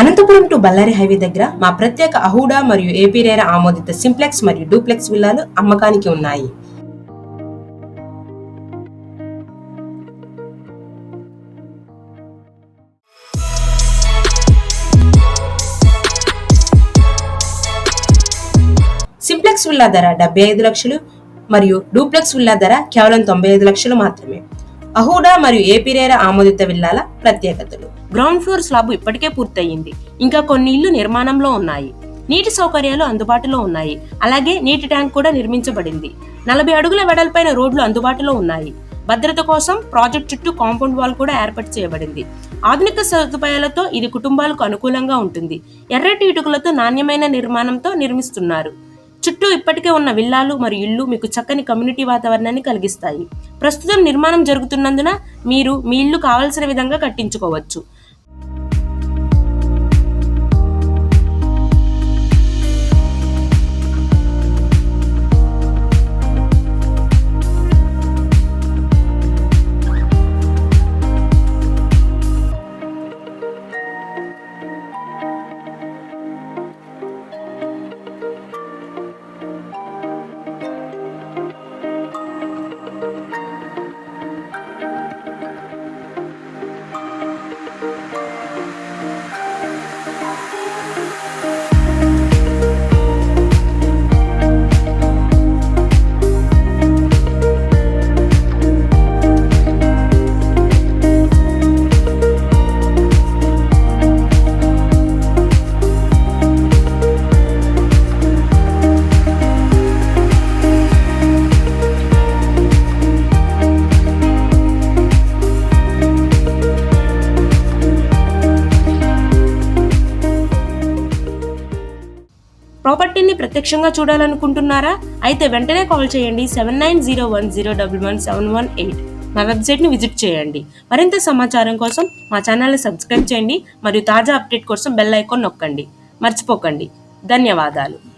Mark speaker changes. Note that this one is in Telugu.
Speaker 1: అనంతపురం టు బళ్ళారి హైవే దగ్గర మా ప్రత్యేక అహూడా మరియు ఏపీరేరా ఆమోదిత సింప్లెక్స్ మరియు డూప్లెక్స్ విల్లాలు అమ్మకానికి ఉన్నాయి. సింప్లెక్స్ విల్లా ధర డెబ్బై ఐదు లక్షలు మరియు డూప్లెక్స్ విల్లా ధర కేవలం తొంభై ఐదు లక్షలు మాత్రమే. అహూడా మరియు ఏపీరేరా ఆమోదిత విల్లాల ప్రత్యేకతలు. గ్రౌండ్ ఫ్లోర్ స్లాబ్ ఇప్పటికే పూర్తయింది. ఇంకా కొన్ని ఇళ్ళు నిర్మాణంలో ఉన్నాయి. నీటి సౌకర్యాలు అందుబాటులో ఉన్నాయి. అలాగే నీటి ట్యాంక్ కూడా నిర్మించబడింది. నలభై అడుగుల వెడల్పైన రోడ్లు అందుబాటులో ఉన్నాయి. భద్రత కోసం ప్రాజెక్ట్ చుట్టూ కాంపౌండ్ వాల్ కూడా ఏర్పాటు చేయబడింది. ఆధునిక సదుపాయాలతో ఇది కుటుంబాలకు అనుకూలంగా ఉంటుంది. ఎర్రటి ఇటుకలతో నాణ్యమైన నిర్మాణంతో నిర్మిస్తున్నారు. చుట్టూ ఇప్పటికే ఉన్న విల్లాలు మరియు ఇళ్ళు మీకు చక్కని కమ్యూనిటీ వాతావరణాన్ని కలిగిస్తాయి. ప్రస్తుతం నిర్మాణం జరుగుతున్నందున మీరు మీ ఇల్లు కావలసిన విధంగా కట్టించుకోవచ్చు. ప్రాపర్టీని ప్రత్యక్షంగా చూడాలనుకుంటున్నారా? అయితే వెంటనే కాల్ చేయండి seven nine zero one zero double one seven one eight మా వెబ్సైట్ని విజిట్ చేయండి. మరింత సమాచారం కోసం మా ఛానల్ని సబ్స్క్రైబ్ చేయండి మరియు తాజా అప్డేట్ కోసం బెల్ ఐకాన్ నొక్కండి. మర్చిపోకండి. ధన్యవాదాలు.